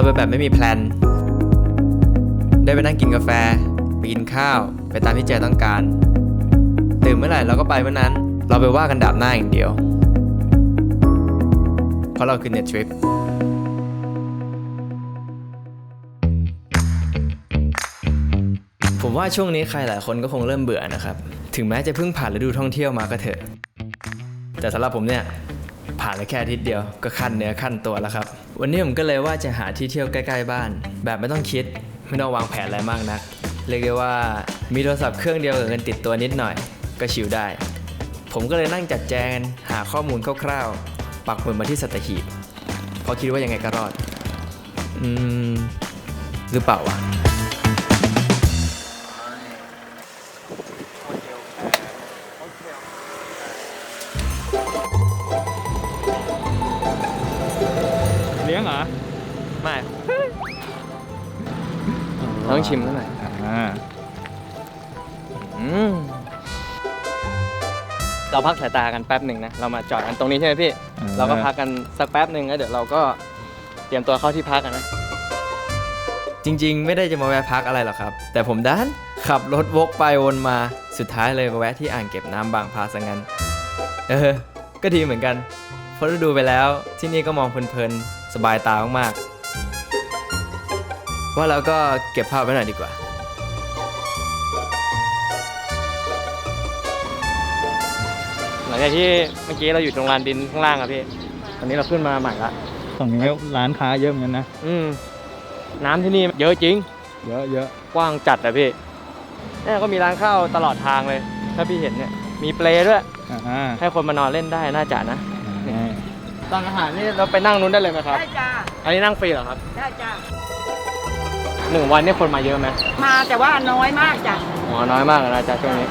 เราไปแบบไม่มีแพลน ได้ไปนั่งกินกาแฟ ไปกินข้าว ไปตามที่ใจต้องการ ตื่นเมื่อไหร่เราก็ไปเมื่อนั้น เราไปว่ากันดาบหน้าอย่างเดียว เพราะเราคือเน็ตทริปผมว่าช่วงนี้ใครหลายคนก็คงเริ่มเบื่อนะครับ ถึงแม้จะเพิ่งผ่านฤดูท่องเที่ยวมาก็เถอะ แต่สำหรับผมเนี่ย ผ่านไปแค่อาทิตย์เดียวก็ขั้นเนื้อขั้นตัวแล้วครับ วันนี้ผมก็เลยว่าจะหาที่เที่ยวใกล้ๆบ้าน แบบไม่ต้องคิด ไม่ต้องวางแผนอะไรมากนัก เรียกได้ว่ามีโทรศัพท์เครื่องเดียวกับเงินติดตัวนิดหน่อย ก็ชิลได้ ผมก็เลยนั่งจัดแจงหาข้อมูลคร่าวๆ ปักหมุดมาที่สัตหีบเพราะคิดว่ายังไงก็รอด อืม หรือเปล่าวะ ต้องชิมหน่อยอ่าอืมเราพักสายตากันแป๊บหนึ่งนะ เรามาจอดกันตรงนี้ใช่ไหมพี่เราก็พักกันสักแป๊บหนึ่งแล้วเดี๋ยวเราก็เตรียมตัวเข้าที่พักกันนะ จริงๆ ไม่ได้จะมาแวะพักอะไรหรอกครับ แต่ผมดันขับรถวกไปวนมาสุดท้ายเลยมาแวะที่อ่างเก็บน้ำบางพลาซะงั้น เออ ก็ดีเหมือนกันเพราะฤดูไปแล้วที่นี่ก็มองเพลินๆ สบายตามากๆ ว่าแล้วก็เก็บภาพไว้หน่อยดีกว่า หลังจากที่เมื่อกี้เราอยู่ตรงลานดินข้างล่างอะพี่ ตอนนี้เราขึ้นมาใหม่ละตรงนี้ร้านค้าเยอะเหมือนกันนะ อืม น้ำที่นี่เยอะจริง เยอะเยอะกว้างจัดอะพี่เนี่ยก็มีร้านข้าวตลอดทางเลย ถ้าพี่เห็นเนี่ย มีเปลด้วย อ่าให้คนมานอนเล่นได้น่าจะนะอ่าตอนอาหารนี่เราไปนั่งนู้นได้เลยไหมครับ ได้จ้า อันนี้นั่งฟรีเหรอครับ ได้จ้า หนึ่งวันนี่คนมาเยอะไหมมาแต่ว่าน้อยมากจ้ะอ๋อน้อยมากนะจ๊ะช่วงนี้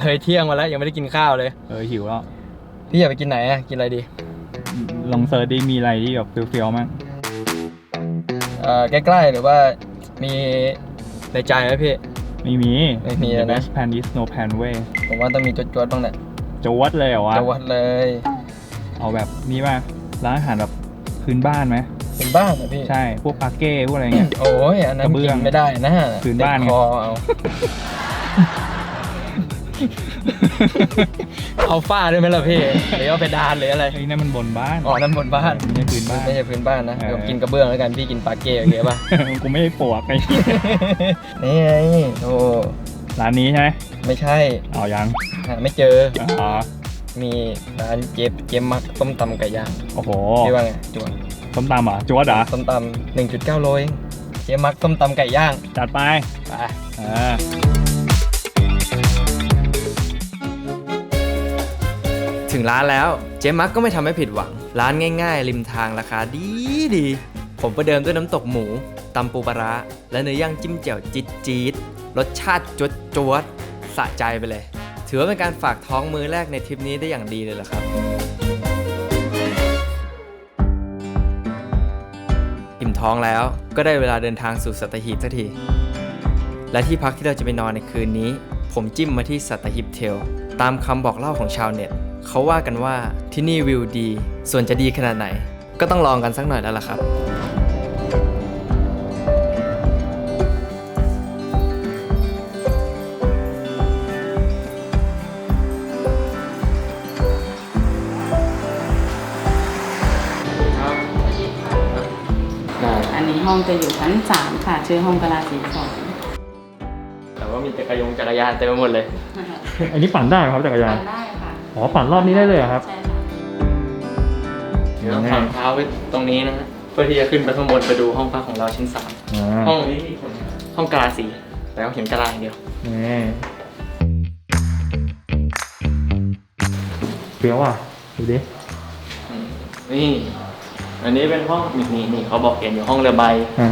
เลยเที่ยงมาแล้วยังไม่ได้กินข้าวเลยเออหิวแล้ว พี่อยากไปกินไหนอะกินอะไรดีลองเซิร์ชดิมีอะไรที่แบบเฟี้ยวๆมั้งเอ่อใกล้ๆหรือว่ามีในใจไหมพี่ ไม่มีไม่มี The นะ best plan is no plan way ผมว่าต้องมีจวดๆบ้างแหละจะวัดเลยเหรอวะ จะวัดเลยเอาแบบนี้ป่ะร้านอาหารแบบพื้นบ้านไหมเป็นบ้านเหรอพี่ ใช่พวกปาเก้พวกอะไรเงี้ย โอ้ยอันนั้นกระเบื้กิองนไม่ได้นะพื้นบ้านไง ติดคอเอา เอาฝ้าด้วยไหมล่ะพี่หรือเอาเพดานหรืออะไรไอ้นั่นมันบนบ้านอ๋อนั่นบนบ้านไม่ใช่พื้นบ้าน ไม่ใช่พื้นบ้านนะเออเดี๋ยวผมกินกระเบื้องแล้วกันพี่กินปาเก้โอเคป่ะกูไม่ได้ปลวกไอ้นี่ไงโอ้ร้านนี้ใช่ไหมไม่ใช่เอายังหาไม่เจออ๋อมีร้านเจฟเจมมักต้มตำไก่ย่างโอ้โหพี่ว่าไงจวนส้มตำเหรอจวดเหรอต้มตำหนึ่งจุดเก้าโลเองเจมักต้มตำไก่ย่างจัดไปไปอ่า ถึงร้านแล้ว เจมักก็ไม่ทำให้ผิดหวัง ร้านง่ายๆ ริมทางราคาดีดี ผมประเดิมด้วยน้ำตกหมูตำปูปลาร้าและเนื้อย่างจิ้มแจ่วจี๊ดจี๊ดรสชาติจวดจวดสะใจไปเลย ถือว่าเป็นการฝากท้องมือแรกในทริปนี้ได้อย่างดีเลยล่ะครับ อิ่มท้องแล้วก็ได้เวลาเดินทางสู่สัตหีบสักที และที่พักที่เราจะไปนอนในคืนนี้ ผมจิ้มมาที่สัตหีบเทล ตามคำบอกเล่าของชาวเน็ต เขาว่ากันว่าที่นี่วิวดี ส่วนจะดีขนาดไหน ก็ต้องลองกันสักหน่อยแล้วล่ะครับ อันนี้ห้องจะอยู่ชั้น 3 ค่ะ ชื่อห้องกราสีสองแต่ว่ามีจักรยงจักรยานเต็มไปหมดเลย อันนี้ปั่นได้ไหมครับจักรยาน ได้ค่ะ อ๋อปั่นรอบนี้ได้เลยเหรอครับใช่ค่ะเดี๋ยวต้องฝังเท้าไว้ตรงนี้นะฮะเพื่อที่จะขึ้นไปข้างบนไปดูห้องพักของเราชั้นสามอ่าห้องนี้ห้องกาลาสีแล้วเห็นกาลาอย่างเดียวนี่เฟี้ยวอะดูดิอืมนี่อันนี้เป็นห้องนี่นี่นี่เขาบอกเขียนอยู่ห้องเรือใบอ่า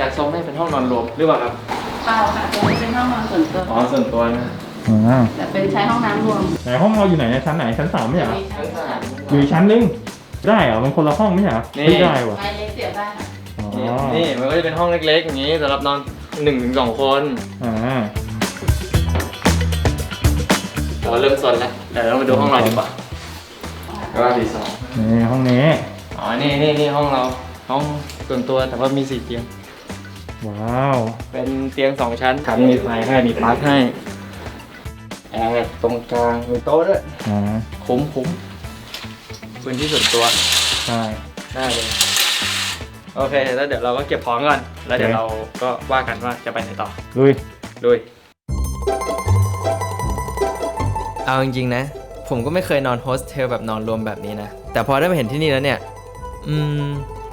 จากทรงได้เป็นห้องนอนรวมหรือเปล่าครับเปล่าค่ะตรงนี้เป็นห้องนอนส่วนตัวอ๋อส่วนตัวนะ อ่าแต่เป็นใช้ห้องน้ำรวมไหนห้องเราอยู่ไหนเนี่ยชั้นไหนชั้นสามไม่ใช่เหรอมีชั้นสามอยู่อีกชั้นนึงได้เหรอมันคนละห้องไม่ใช่เหรอนี่ ไม่ได้ว่ะไม้เล็กเสียบได้ค่ะอ๋อนี่นี่มันก็จะเป็นห้องเล็กๆอย่างนี้สำหรับนอนหนึ่งถึงสองคนอ่าเราเริ่มซนแล้วเดี๋ยวเรามาดูห้องเราดีกว่าว่าสี่สองนี่ห้องนี้อ๋อนี่นี่นี่ห้องเราห้องส่วนตัวแต่ว่ามีสี่เตียง ว้าวเป็นเตียงสองชั้นชั้นมีไฟให้มีปลั๊กให้ แอร์ตรงกลางมีโต๊ะด้วยอ่าคุ้มคุ้มพื้นที่ส่วนตัวใช่ ได้เลย โอเค แล้วเดี๋ยวเราก็เก็บของก่อน แล้วเดี๋ยวโอเค เราก็ว่ากันว่าจะไปไหนต่อลุยดุยเอาจริงๆนะ ผมก็ไม่เคยนอนโฮสเทลแบบนอนรวมแบบนี้นะ แต่พอได้มาเห็นที่นี่แล้วเนี่ย อืม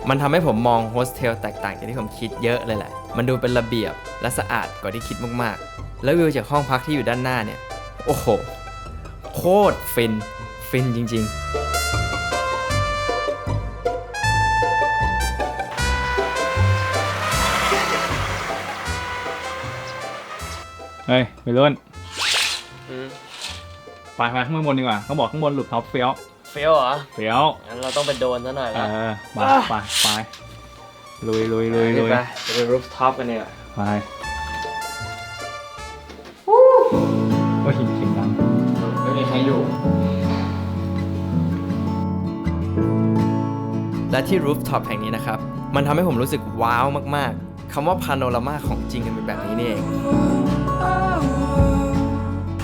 มันทำให้ผมมองโฮสเทลแตกต่างจากที่ผมคิดเยอะเลยแหละ มันดูเป็นระเบียบและสะอาดกว่าที่คิดมากๆ แล้ววิวจากห้องพักที่อยู่ด้านหน้าเนี่ย โอ้โห โคตรฟิน ฟินจริง ๆเฮ้ยไปรุ่นไปไปข้างบนดีกว่าเขาบอกข้างบนหลุดท็อปเฟี้ยวเฟลเหรอเฟี้ยวงั้นเราต้องไปโดนซะหน่อยเอละอไปไปไปลุยลุยลุยลุยไปไปเป็นรูฟท็อปกันเนี่ยไป ที่รูฟท็อปแห่งนี้นะครับ มันทำให้ผมรู้สึกว้าวมากๆคำว่าพาโนรามาของจริงมันเป็นแบบนี้นี่เอง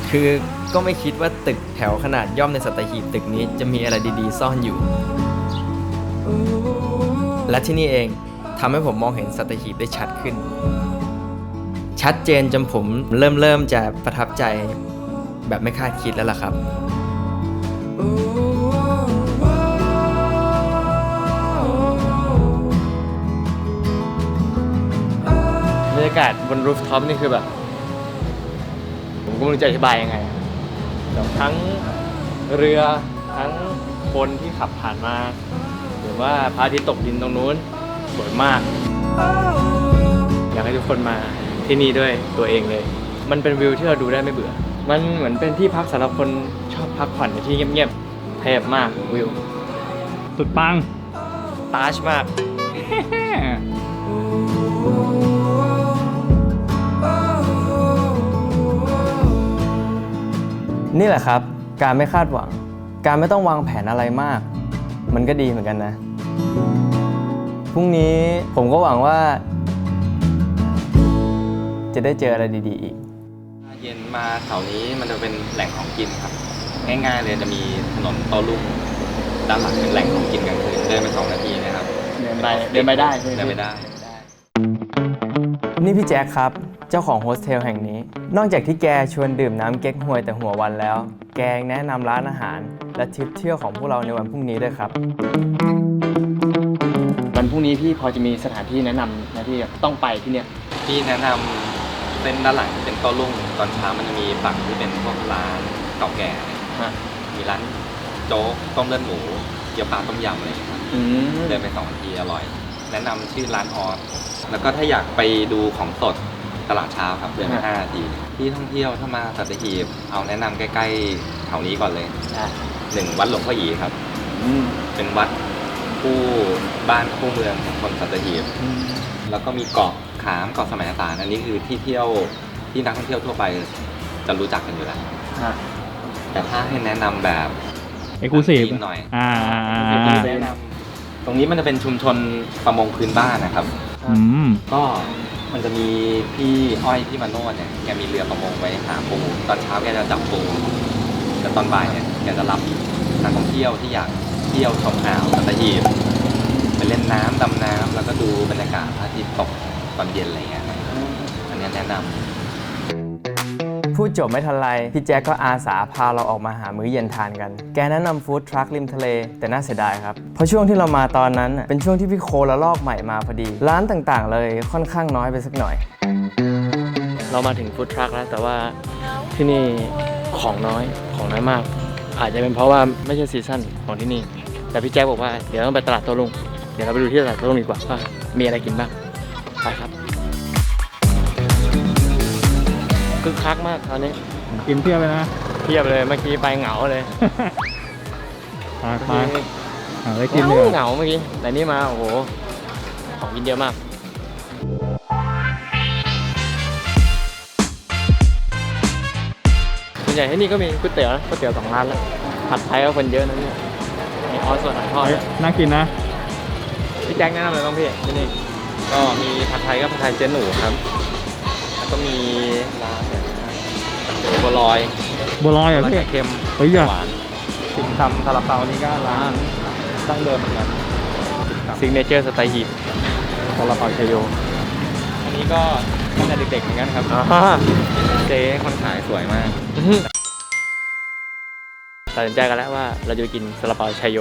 คือก็ไม่คิดว่าตึกแถวขนาดย่อมในสัตหีบตึกนี้จะมีอะไรดีๆ ซ่อนอยู่ และที่นี่เองทำให้ผมมองเห็นสัตหีบได้ชัดขึ้น ชัดเจนจนผมเริ่มเริ่มจะประทับใจแบบไม่คาดคิดแล้วล่ะครับ รรยากาศบนรูฟท็อปนี่คือแบบ ผมก็ไม่รู้จะอธิบายยังไงแบบทั้งเรือทั้งคนที่ขับผ่านมา หรือว่าพระอาทิตย์ตกดินตรงนู้นสวยมาก อยากให้ทุกคนมาที่นี่ด้วยตัวเองเลย มันเป็นวิวที่เราดูได้ไม่เบื่อ มันเหมือนเป็นที่พักสำหรับคนชอบพักผ่อนในที่เงียบๆเทพมากวิว สุดปัง ตาชมาก นี่แหละครับ การไม่คาดหวัง การไม่ต้องวางแผนอะไรมาก มันก็ดีเหมือนกันนะ พรุ่งนี้ผมก็หวังว่า จะได้เจออะไรดีๆอีก เย็นมาแถวนี้มันจะเป็นแหล่งของกินครับ ง่ายๆเลยจะมีถนนโต้รุ่งด้านหลังเป็นแหล่งของกินกลางคืนเดินไปสองนาทีนะครับเดินไปเดินไปได้ใช่ไหมเดินไปได้ นี่พี่แจ็คครับ เจ้าของโฮสเทลแห่งนี้ นอกจากที่แกชวนดื่มน้ำเก๊กฮวยแต่หัววันแล้ว แกยังแนะนำร้านอาหาร และทริปเที่ยวของพวกเราในวันพรุ่งนี้ด้วยครับวันพรุ่งนี้พี่พอจะมีสถานที่แนะนำนะที่ต้องไปที่เนี่ยที่แนะนำเส้นด้านหลังเป็นโต้รุ่งตอนเช้ามันจะมีฝั่งที่เป็นพวกร้านเก่าแก่มีร้านโจ๊กต้มเลือดหมูเกี๊ยวปลาต้มยำอะไรอย่างเงี้ยครับอืมเดินไปสองนาทีอร่อย แนะนำชื่อร้านออสแล้วก็ถ้าอยากไปดูของสด ตลาดเช้าครับเดินไปห้านาทีที่ท่องเที่ยวถ้ามาสัตหีบเอาแนะนำใกล้ๆแถวนี้ก่อนเลยได้หนึ่งวัดหลวงพ่ออีครับ อืมเป็นวัดคู่บ้านคู่เมืองของคนสัตหีบแล้วก็มีเกาะขามเกาะสมัยตานอันนี้คือที่เที่ยวที่นักท่องเที่ยวทั่วไปจะรู้จักกันอยู่แล้วฮะแต่ถ้าให้แนะนำแบบ เอกลูซีฟจีนหน่อยอ่าแนะนำตรงนี้มันจะเป็นชุมชนประมงพื้นบ้านนะครับ อืมก็ มันจะมีพี่อ้อยพี่มาโนดเนี่ยแกมีเรือประมงไว้หาปูตอนเช้าแกจะจับปูแต่ตอนบ่ายเนี่ยแกจะรับนักท่องเที่ยวที่อยากเที่ยวชมอ่าวสัตหีบไปเล่นน้ำดำน้ำแล้วก็ดูบรรยากาศพระอาทิตย์ตกตอนเย็นอะไรเงี้ยอันนี้แนะนำ พูดจบไม่ทันไร พี่แจ็คก็อาสาพาเราออกมาหามื้อเย็นทานกัน แกแนะนำฟู้ดทรัคริมทะเล แต่น่าเสียดายครับ เพราะช่วงที่เรามาตอนนั้น เป็นช่วงที่พี่โคละลอกใหม่มาพอดี ร้านต่างๆ เลยค่อนข้างน้อยไปสักหน่อย เรามาถึงฟู้ดทรัคแล้วแต่ว่าที่นี่ของน้อยของน้อยมาก อาจจะเป็นเพราะว่าไม่ใช่ซีซั่นของที่นี่ แต่พี่แจ็คบอกว่าเดี๋ยวต้องไปตลาดโต้รุ่งเดี๋ยวเราไปดูที่ตลาดโต้รุ่งดีกว่าว่ามีอะไรกินบ้างไปครับ คึกคักมากคราวนี้กินเพียบเลยนะเทียบเลยเมื่อกี้ไปเหงาเลยไปไปหาอะไรกินดีกว่าเหงาเมื่อกี้แต่นี่มาโอ้โหของกินเยอะมากบรรใหญ่ที่นี่ก็มีก๋วยเตี๋ยวนะก๋วยเตี๋ยวสองร้านแล้วผัดไทยก็คนเยอะนะเนี่ยมีออสส่วนหอยทอดเฮ้ยน่ากินนะพี่แจ็คแนะนำเลยบ้างพี่ที่นี่ก็มีผัดไทยก็ผัดไทยเจ๊หนูครับแล้ว ก็มีร้านเนี่ยบัวลอยบัวลอยเหรอร้านพี่ไข่เค็มเฮ้ยอย่าหวานติ่มซำซาลาเปานี่ก็ร้านตั้งเดิมเหมือนกันซิงเนเจอร์สไตล์ฮีบซาลาเปาชโยอันนี้ก็ตั้งแต่เด็กๆเหมือนกันครับอ่าเจ๊คนขายสวยมากตัดสินใจกันแล้วว่าเราจะไปกินซาลาเปาชโย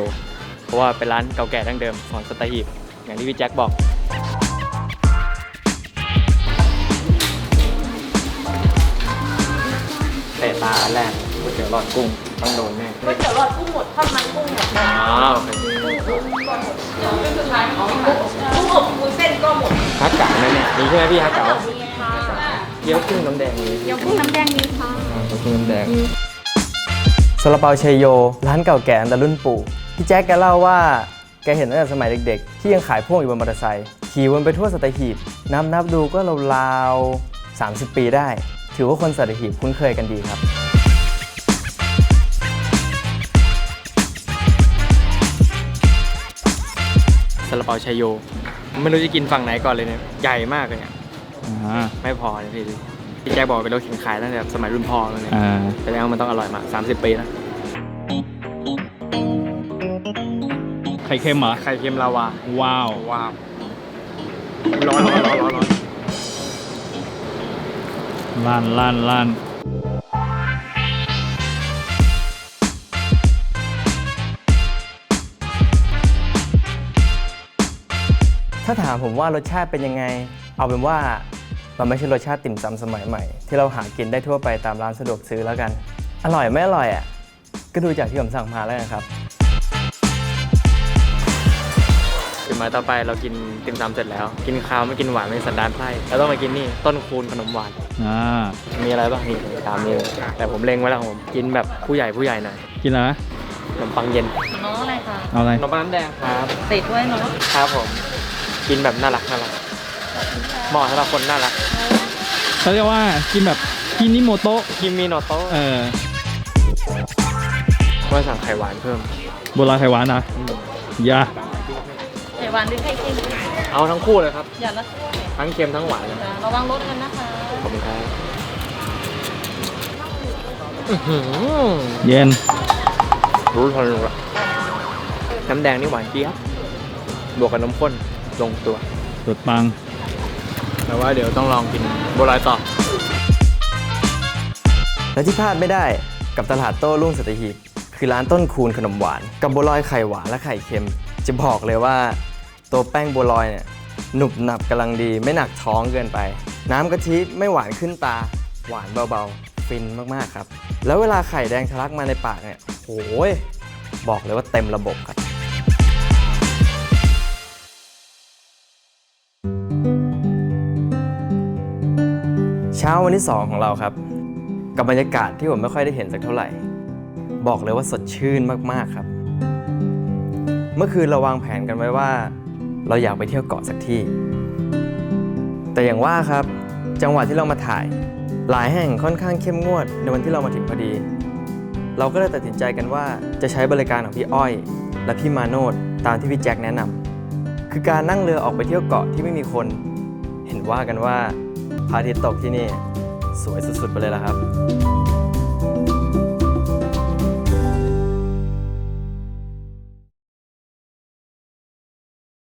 เพราะว่าเป็นร้านเก่าแก่ดั้งเดิมของสไตล์ฮีบอย่างที่พี่แจ็คบอกาอันแรกก๋วยเตี๋ยวหลอดกุ้งต้องโดนแน่ก๋วยเตี๋ยวหลอดกุ้งหมดทอดมันกุ้งหมดอ้าวโอเคเป็นสุดท้ายของกุ้งอบวุ้นเส้นก็หมดฮักกะนั่นเนี่ยมีใช่ไหมพี่ฮักกะมีค่ะเกี๊ยวกุ้งน้ำแดงมีเดี๋ยวกุ้งน้ำแดงมีค่ะเกี๊ยวกุ้งน้ำแดงซาลาเปาชัยโย ร้านเก่าแก่ตั้งแต่รุ่นปู่พี่แจ๊คแกเล่าว่าแกเห็นตั้งแต่สมัยเด็กๆ ที่ยังขายพ่วงอยู่บนมอเตอร์ไซค์ขี่วนไปทั่วสัตหีบนับนับๆดูก็ราวๆ30 ปีได้ ถือว่าคนสัตหีบคุ้นเคยกันดีครับ ซาลาเปาชัยโย ไม่รู้จะกินฝั่งไหนก่อนเลยเนี่ยใหญ่มากเลยเนี่ยอ่าไม่พอเลยพี่พี่แจ็คบอกเป็นรถเข็นขายตั้งแต่สมัยรุ่นพ่อเลยเนี่ยอ่า แสดงว่ามันต้องอร่อยมาก30 ปีแล้วไข่เค็มเหรอ ไข่เค็มลาวาว้าว ว้าวร้อนร้อนร้อนร้อนร้อนล้านล้านล้าน ถ้าถามผมว่ารสชาติเป็นยังไง เอาเป็นว่ามันไม่ใช่รสชาติติ่มซำสมัยใหม่ ที่เราหากินได้ทั่วไปตามร้านสะดวกซื้อแล้วกัน อร่อยไม่อร่อยอะก็ดูจากที่ผมสั่งมาแล้วกันครับถึงมาต่อไปเรากินติ่มซำเสร็จแล้ว กินข้าวไม่กินหวานไม่สันดานไส้แล้วต้องมากินนี่ต้นคูณขนมหวานอ่ามีอะไรบ้างนี่ตามนี้เลยแต่ผมเล็งไว้แล้วของผมกินแบบผู้ใหญ่ผู้ใหญ่หน่อยกินอะไรนะขนมปังเย็นน้องอะไรคะเอาอะไรขนมปังน้ำแดงครับติดด้วยเนาะครับผม กินแบบน่ารักน่ารักเหมาะสำหรับคนน่ารักเขาเรียกว่ากินแบบกินนิโมโตะคิมมิโนโตะเออว่าสั่งไข่หวานเพิ่มบัวลอยไข่หวานนะอืมอย่าไข่หวานด้วยไข่เค็มเอาทั้งคู่เลยครับ อย่าละถ้วยทั้งเค็มทั้งหวานเลยจ้ะระวังรถกันนะคะขอบคุณครับอื้อหือเย็นรู้ทันรู้ละน้ำแดงนี่หวานเจี๊ยบ บวกกับน้ำข้น ลงตัว สุดปัง แต่ว่าเดี๋ยวต้องลองกินบัวลอยต่อ และที่พลาดไม่ได้กับตลาดโต้รุ่งสัตหีบคือร้านต้นคูณขนมหวาน กับบัวลอยไข่หวานและไข่เค็ม จะบอกเลยว่า ตัวแป้งบัวลอยเนี่ยหนุบหนับกำลังดีไม่หนักท้องเกินไป น้ำกะทิไม่หวานขึ้นตา หวานเบาๆ ฟินมากๆครับ แล้วเวลาไข่แดงทะลักมาในปากเนี่ยโอ้ยบอกเลยว่าเต็มระบบครับ เช้าวันที่ 2 ของเราครับ กับบรรยากาศที่ผมไม่ค่อยได้เห็นสักเท่าไหร่ บอกเลยว่าสดชื่นมากๆครับ เมื่อคืนเราวางแผนกันไว้ว่า เราอยากไปเที่ยวเกาะสักที่ แต่อย่างว่าครับ จังหวะที่เรามาถ่าย หลายแห่งค่อนข้างเข้มงวดในวันที่เรามาถึงพอดี เราก็เลยตัดสินใจกันว่าจะใช้บริการของพี่อ้อย และพี่มาโนดตามที่พี่แจ็คแนะนำคือการนั่งเรือออกไปเที่ยวเกาะที่ไม่มีคน เห็นว่ากันว่า พระอาทิตย์ตกที่นี่สวยสุดๆไปเลยละครับ